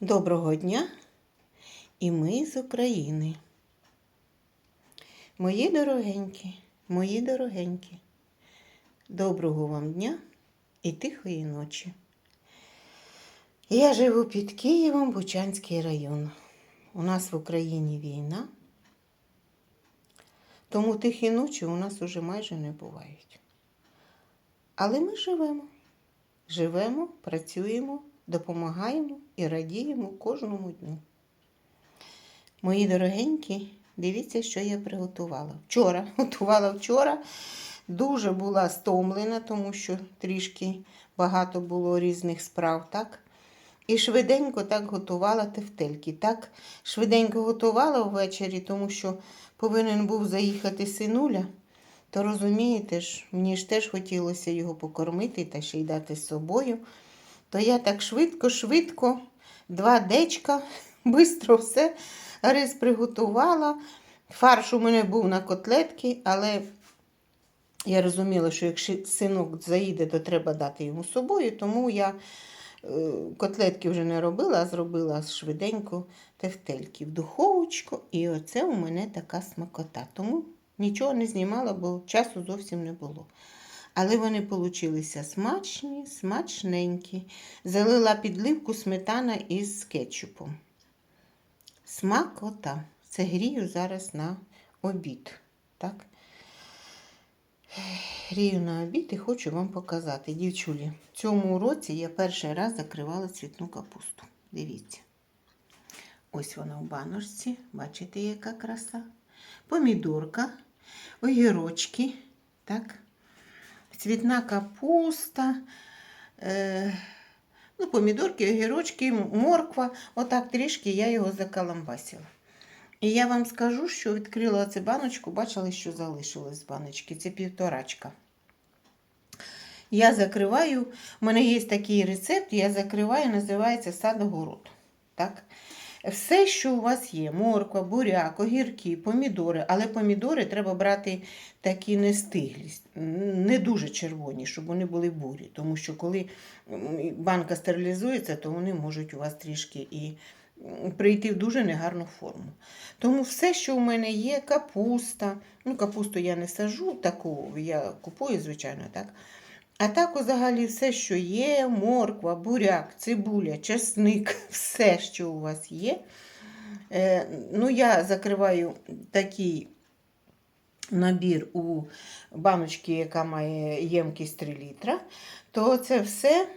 Доброго дня і ми з України. Мої дорогенькі, мої дорогенькі, доброго вам дня і тихої ночі. Я живу під Києвом, Бучанський район. У нас в Україні війна, тому тихі ночі у нас уже майже не бувають. Але ми живемо. Живемо, працюємо, допомагаємо і радіємо кожному дню. Мої дорогенькі, дивіться, що я приготувала. Вчора, готувала вчора, дуже була стомлена, тому що трішки багато було різних справ, так? І швиденько так готувала тефтельки. Так швиденько готувала ввечері, тому що повинен був заїхати синуля. То розумієте ж, мені ж теж хотілося його покормити та ще й дати з собою. То я так швидко-швидко, два дечка, швидко все рис приготувала. Фарш у мене був на котлетки, але я розуміла, що якщо синок заїде, то треба дати йому собою, тому я е, котлетки вже не робила, а зробила швиденько тефтельки в духовочку. І оце у мене така смакота. Тому нічого не знімала, бо часу зовсім не було. Але вони получилися смачні, смачненькі. Залила підливку сметана із кетчупом. Смакота. Це грію зараз на обід. Так? Грію на обід і хочу вам показати. Дівчулі, в цьому році я перший раз закривала цвітну капусту. Дивіться. Ось вона в баночці. Бачите, яка краса. Помідорка, огірочки. Так? Цвітна капуста, е, ну, помідорки, огірочки, морква. Отак трішки я його закаламбасила. І я вам скажу, що відкрила цю баночку, бачили, що залишилось з баночки. Це півторачка. Я закриваю, у мене є такий рецепт, я закриваю, називається сад-огород. Так? Все, що у вас є: морква, буряк, огірки, помідори, але помідори треба брати такі не стиглі, не дуже червоні, щоб вони були бурі. Тому що коли банка стерилізується, то вони можуть у вас трішки і прийти в дуже негарну форму. Тому все, що у мене є, капуста. Ну, капусту я не сажу, таку я купую, звичайно, так. А так, взагалі, все, що є: морква, буряк, цибуля, чесник, все, що у вас є. Е, ну, Я закриваю такий набір у баночці, яка має ємкість 3 літра, то це все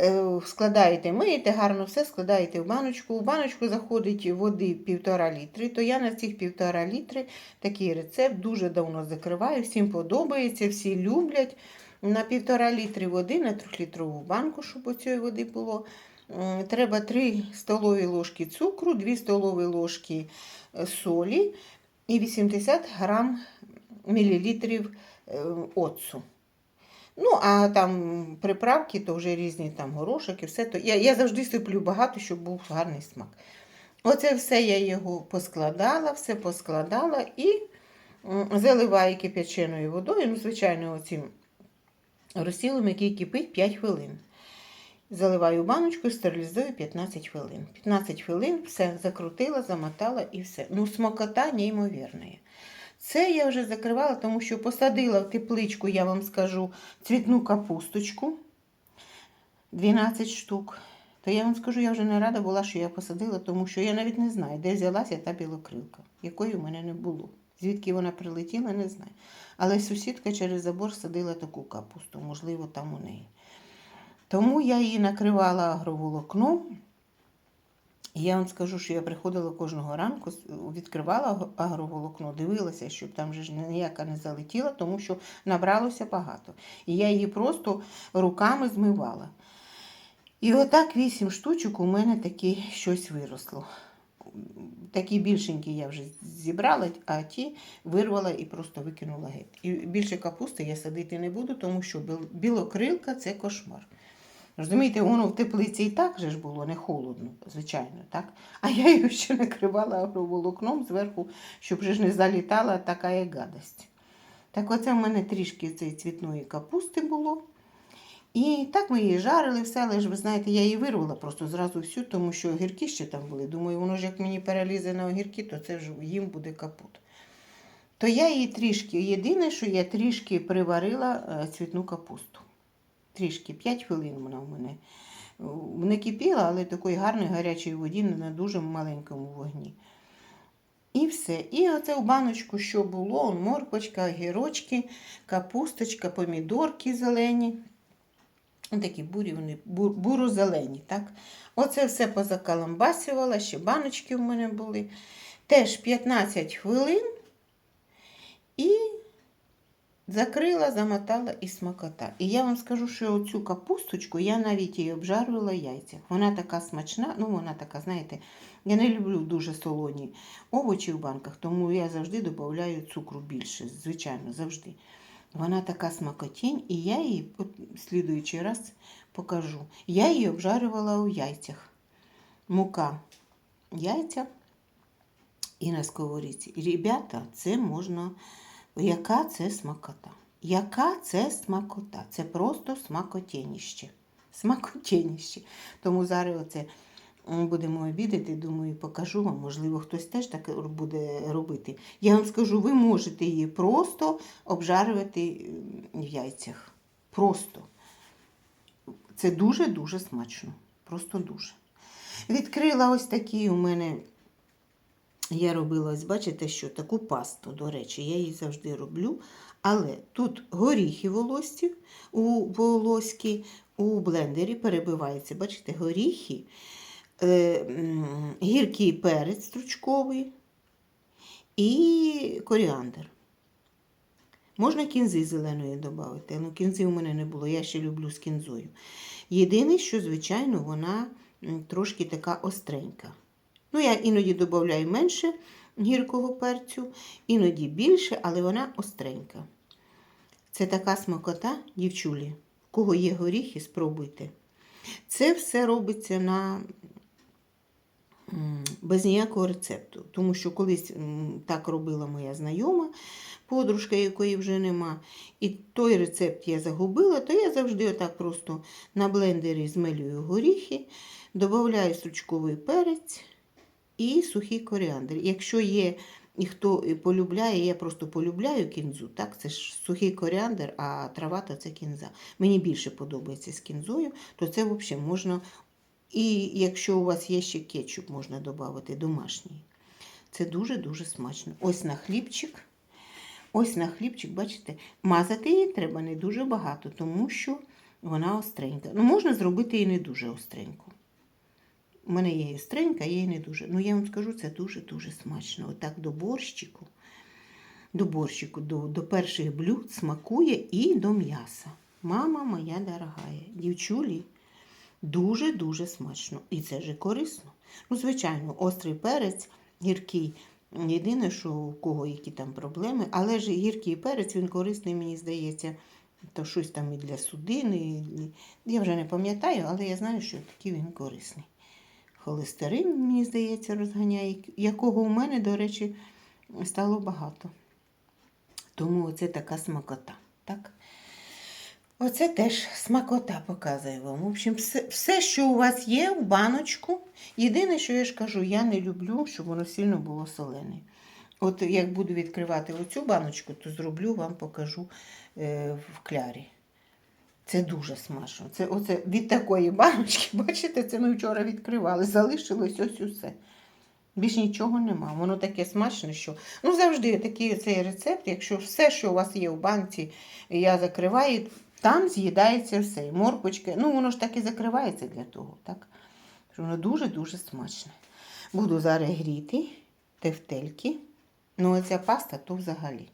е, складаєте, миєте гарно все, складаєте в баночку. У баночку заходить води 1,5 літри, то я на цих 1,5 літри такий рецепт дуже давно закриваю, всім подобається, всі люблять на півтора літри води, на трьохлітрову банку, щоб у цієї води було. Треба 3 столові ложки цукру, 2 столові ложки е, солі і 80 грам мілілітрів е, оцу. Ну, а там приправки, то вже різні там горошок і все. То я я завжди сиплю багато, щоб був гарний смак. Оце все я його поскладала, все поскладала і заливаю кип'яченою водою, ну, звичайно, оцим розсілом, який кипить 5 хвилин. Заливаю баночку, стерилізую 15 хвилин. 15 хвилин все закрутила, замотала і все. Ну, смакота неймовірна. Це я вже закривала, тому що посадила в тепличку, я вам скажу, цвітну капусточку 12 штук. То я вам скажу, я вже не рада була, що я посадила, тому що я навіть не знаю, де взялася та білокрилка, якої в мене не було. Звідки вона прилетіла, не знаю. Але сусідка через забор садила таку капусту, можливо, там у неї. Тому я її накривала агроволокном. І я вам скажу, що я приходила кожного ранку, відкривала агроволокно, дивилася, щоб там вже ніяка не залетіла, тому що набралося багато. І я її просто руками змивала. І отак вісім штучок у мене таке щось виросло. Такі більшенькі я вже зібрала, а ті вирвала і просто викинула геть. І більше капусти я садити не буду, тому що білокрилка це кошмар. Розумієте, воно в теплиці і так же ж було не холодно, звичайно, так? А я його ще накривала агроволокном зверху, щоб вже ж не залітала така гадость. Так оце в мене трішки цієї цвітної капусти було. І так ми її жарили, все, але ж ви знаєте, я її вирвала просто зразу всю, тому що огірки ще там були. Думаю, воно ж як мені перелізе на огірки, то це ж їм буде капут. То я її трішки, єдине, що я трішки приварила е, цвітну капусту. Трішки, 5 хвилин вона в мене не кипіла, але такої гарної гарячої воді на дуже маленькому вогні. І все. І оце в баночку, що було, он морквочка, огірочки, капусточка, помідорки зелені. Такі бурі вони, буро-зелені, так? Оце все позакаламбасювала, ще баночки в мене були. Теж 15 хвилин і закрила, замотала і смакота. І я вам скажу, що оцю капусточку я навіть її обжарювала яйцях. Вона така смачна, ну вона така, знаєте, я не люблю дуже солоні овочі в банках, тому я завжди додаю цукру більше, звичайно, завжди. Вона така смакотінь, і я її от, слідуючий раз покажу. Я її обжарювала у яйцях. Мука, яйця і на сковорідці. Ребята, це можна. Яка це смакота? Яка це смакота? Це просто смакотєніще. Смакотєніще. Тому зараз оце будемо обідати, думаю, покажу вам. Можливо, хтось теж так буде робити. Я вам скажу, ви можете її просто обжарювати в яйцях. Просто. Це дуже-дуже смачно. Просто дуже. Відкрила ось такі у мене я робила, ось бачите, що таку пасту, до речі, я її завжди роблю. Але тут горіхи волості, у волоські у блендері перебиваються. Бачите, горіхи, гіркий перець стручковий і коріандр. Можна кінзи зеленої додати. Ну, кінзи у мене не було, я ще люблю з кінзою. Єдине, що, звичайно, вона трошки така остренька. Ну, я іноді додаю менше гіркого перцю, іноді більше, але вона остренька. Це така смакота, дівчулі. В кого є горіхи, спробуйте. Це все робиться на без ніякого рецепту. Тому що колись так робила моя знайома, подружка, якої вже нема. І той рецепт я загубила, то я завжди отак просто на блендері змелюю горіхи, додаю стручковий перець і сухий коріандр. Якщо є і хто полюбляє, я просто полюбляю кінзу, так, це ж сухий коріандр, а трава то це кінза. Мені більше подобається з кінзою, то це взагалі можна. І якщо у вас є ще кетчуп, можна додати домашній. Це дуже-дуже смачно. Ось на хлібчик. Ось на хлібчик, бачите, мазати її треба не дуже багато, тому що вона остренька. Ну, можна зробити і не дуже остреньку. У мене є і остренька, є і не дуже. Ну, я вам скажу, це дуже-дуже смачно. Отак до борщику, до борщику, до, до перших блюд смакує і до м'яса. Мама моя дорогая, дівчулі, дуже-дуже смачно. І це ж корисно. Ну, звичайно, острий перець, гіркий. Єдине, що у кого які там проблеми, але ж гіркий перець, він корисний, мені здається, то щось там і для судини. і- Я вже не пам'ятаю, але я знаю, що такий він корисний. Холестерин, мені здається, розганяє, якого у мене, до речі, стало багато. Тому це така смакота. Так? Оце теж смакота показує вам. В общем, все, все, що у вас є в баночку. Єдине, що я ж кажу, я не люблю, щоб воно сильно було солене. От як буду відкривати оцю баночку, то зроблю, вам покажу е, в клярі. Це дуже смачно. Це оце від такої баночки, бачите, це ми вчора відкривали. Залишилось ось усе. Більш нічого нема. Воно таке смачне, що. Ну, завжди такий цей рецепт, якщо все, що у вас є в банці, я закриваю, там з'їдається все. І морквочки. Ну, воно ж так і закривається для того, так? Що воно дуже-дуже смачне. Буду зараз гріти тефтельки. Ну, оця паста, то взагалі.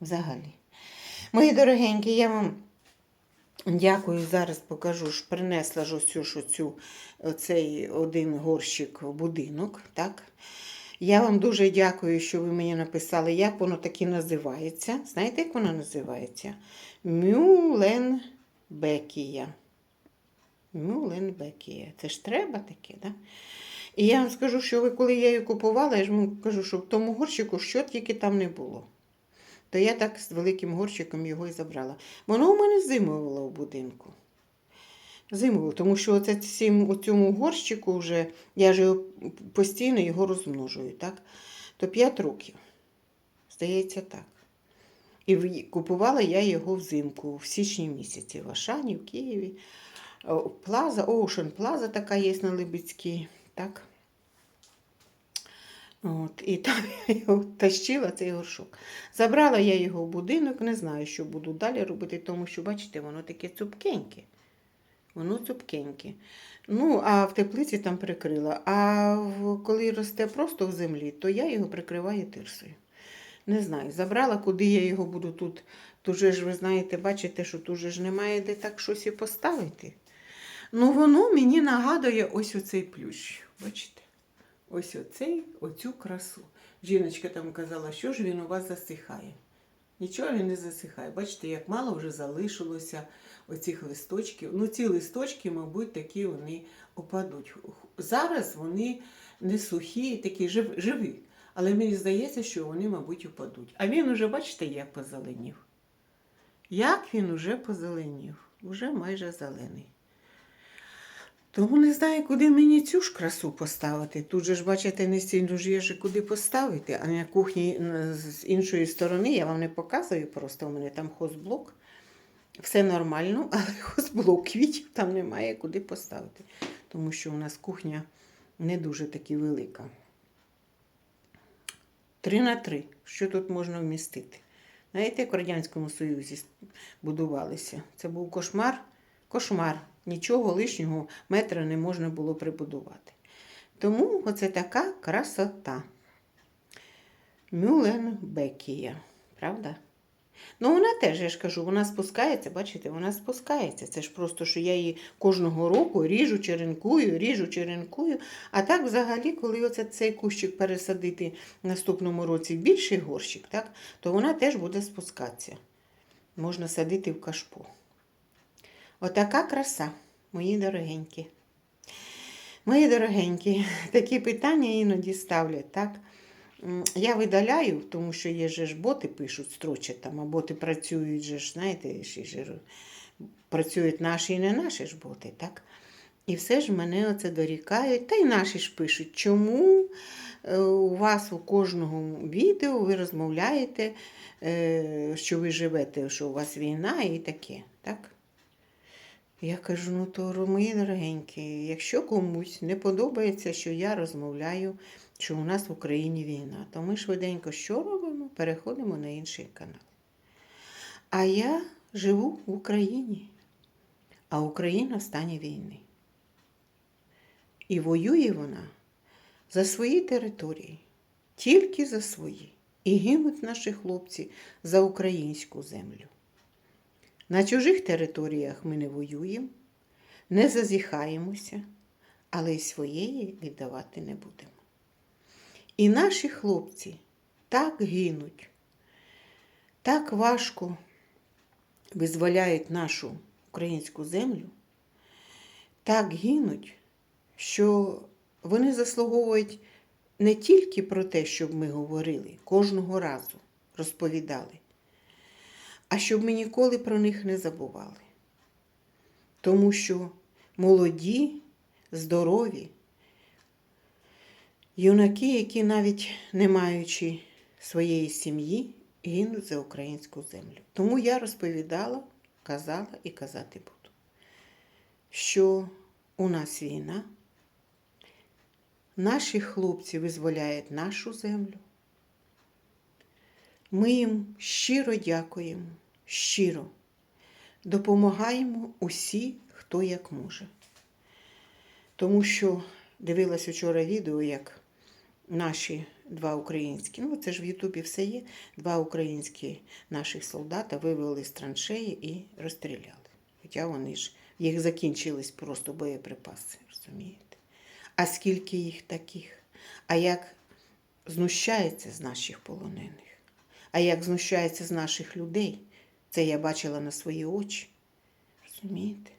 Взагалі. Мої дорогенькі, я вам дякую. Зараз покажу, ж принесла ж ось цю, ж оцю, оцей один горщик в будинок. Так? Я вам дуже дякую, що ви мені написали, як воно таки називається. Знаєте, як воно називається? Мюленбекія. Мюленбекія. Це ж треба таке. Да? І я вам скажу, що ви, коли я її купувала, я ж вам кажу, що в тому горщику що тільки там не було. То я так з великим горщиком його і забрала. Воно у мене зимувало в будинку. Зимою, тому що оце цим, у цьому горщику вже, я ж його постійно його розмножую, так? То 5 років. Здається, так. І купувала я його взимку, в січні місяці, в Ашані, в Києві. Плаза, Ocean Plaza така є на Либицькій, так? От, і там я його тащила, цей горшок. Забрала я його в будинок, не знаю, що буду далі робити, тому що, бачите, воно таке цупкеньке. Воно цупкеньке. Ну, а в теплиці там прикрила. А коли росте просто в землі, то я його прикриваю тирсою. Не знаю, забрала, куди я його буду тут. Тут же ж, ви знаєте, бачите, що тут ж немає де так щось і поставити. Ну, воно мені нагадує ось оцей плющ. Бачите? Ось оцей, оцю красу. Жіночка там казала, що ж він у вас засихає. Нічого він не засихає. Бачите, як мало вже залишилося оцих листочків. Ну, ці листочки, мабуть, такі вони опадуть. Зараз вони не сухі, такі жив- живі. Але мені здається, що вони, мабуть, упадуть. А він уже, бачите, як позеленів. Як він уже позеленів, уже майже зелений. Тому не знаю, куди мені цю ж красу поставити. Тут же ж, бачите, не стільно ж є куди поставити, а на кухні з іншої сторони я вам не показую, просто у мене там хозблок. Все нормально, але хозблок квітів там немає куди поставити. Тому що у нас кухня не дуже таки велика. Три на три. Що тут можна вмістити? Знаєте, як в Радянському Союзі будувалися? Це був кошмар. Кошмар. Нічого лишнього метра не можна було прибудувати. Тому оце така красота. Мюленбекія. Правда? Ну, вона теж, я ж кажу, вона спускається, бачите, вона спускається. Це ж просто, що я її кожного року ріжу, черенкую, ріжу, черенкую. А так, взагалі, коли оце цей кущик пересадити в наступному році в більший горщик, так, то вона теж буде спускатися. Можна садити в кашпо. Отака краса, мої дорогенькі. Мої дорогенькі, такі питання іноді ставлять, так? Я видаляю, тому що є же ж боти пишуть, строчать там, а боти працюють же ж, знаєте, ще ж працюють наші і не наші ж боти, так? І все ж мене оце дорікають, та й наші ж пишуть, чому е, у вас у кожного відео ви розмовляєте, е, що ви живете, що у вас війна і таке, так? Я кажу, ну то мої дорогенькі, якщо комусь не подобається, що я розмовляю, що у нас в Україні війна, то ми швиденько що робимо? Переходимо на інший канал. А я живу в Україні, а Україна в стані війни. І воює вона за свої території, тільки за свої. І гинуть наші хлопці за українську землю. На чужих територіях ми не воюємо, не зазіхаємося, але й своєї віддавати не будемо. І наші хлопці так гинуть, так важко визволяють нашу українську землю, так гинуть, що вони заслуговують не тільки про те, щоб ми говорили кожного разу, розповідали, а щоб ми ніколи про них не забували. Тому що молоді, здорові, юнаки, які навіть не маючи своєї сім'ї, гинуть за українську землю. Тому я розповідала, казала і казати буду, що у нас війна, наші хлопці визволяють нашу землю. Ми їм щиро дякуємо, щиро допомагаємо усі, хто як може. Тому що дивилась вчора відео, як наші два українські, ну це ж в Ютубі все є, два українські наших солдата вивели з траншеї і розстріляли. Хоча вони ж, їх закінчились просто боєприпаси, розумієте? А скільки їх таких? А як знущається з наших полонених? А як знущається з наших людей? Це я бачила на свої очі. Розумієте?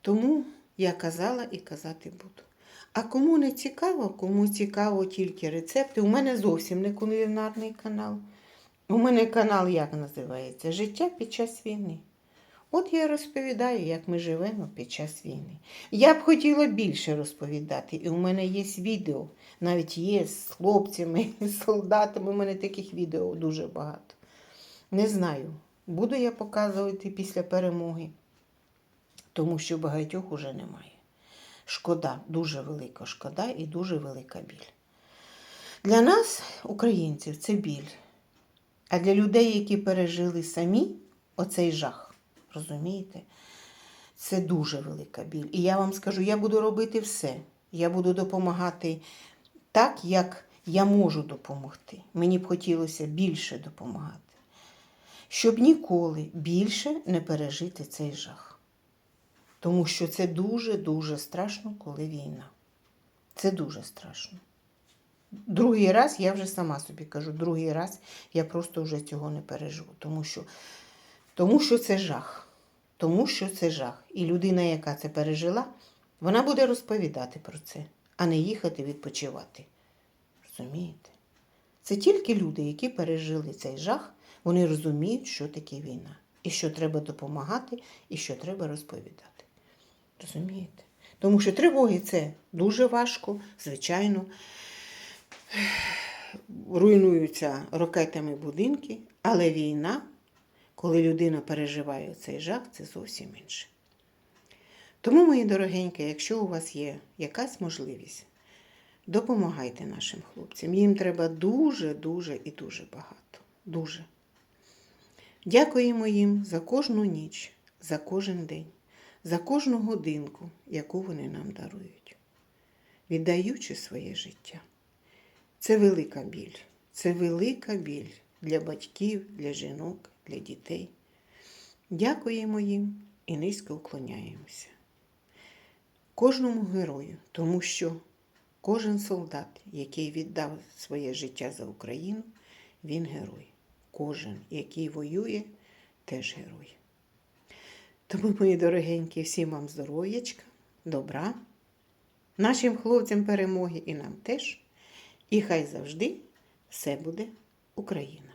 Тому я казала і казати буду. А кому не цікаво, кому цікаво тільки рецепти, у мене зовсім не кулінарний канал. У мене канал як називається? Життя під час війни. От я розповідаю, як ми живемо під час війни. Я б хотіла більше розповідати, і у мене є відео, навіть є з хлопцями, з солдатами. У мене таких відео дуже багато. Не знаю, буду я показувати після перемоги, тому що багатьох уже немає. Шкода, дуже велика шкода і дуже велика біль. Для нас, українців, це біль. А для людей, які пережили самі оцей жах, розумієте? Це дуже велика біль. І я вам скажу, я буду робити все. Я буду допомагати так, як я можу допомогти. Мені б хотілося більше допомагати, щоб ніколи більше не пережити цей жах. Тому що це дуже-дуже страшно, коли війна. Це дуже страшно. Другий раз я вже сама собі кажу, другий раз я просто вже цього не переживу, тому що, тому що це жах. Тому що це жах. І людина, яка це пережила, вона буде розповідати про це, а не їхати відпочивати. Розумієте? Це тільки люди, які пережили цей жах, вони розуміють, що таке війна, і що треба допомагати, і що треба розповідати. Розумієте? Тому що тривоги це дуже важко, звичайно руйнуються ракетами будинки, але війна, коли людина переживає цей жах, це зовсім інше. Тому, мої дорогенькі, якщо у вас є якась можливість, допомагайте нашим хлопцям. Їм треба дуже, дуже і дуже багато. Дуже. Дякуємо їм за кожну ніч, за кожен день, за кожну годинку, яку вони нам дарують, віддаючи своє життя. Це велика біль. Це велика біль для батьків, для жінок, для дітей. Дякуємо їм і низько уклоняємося. Кожному герою, тому що кожен солдат, який віддав своє життя за Україну, він герой. Кожен, який воює, теж герой. Тому, мої дорогенькі, всім вам здоров'ячка, добра, нашим хлопцям перемоги і нам теж. І хай завжди все буде Україна.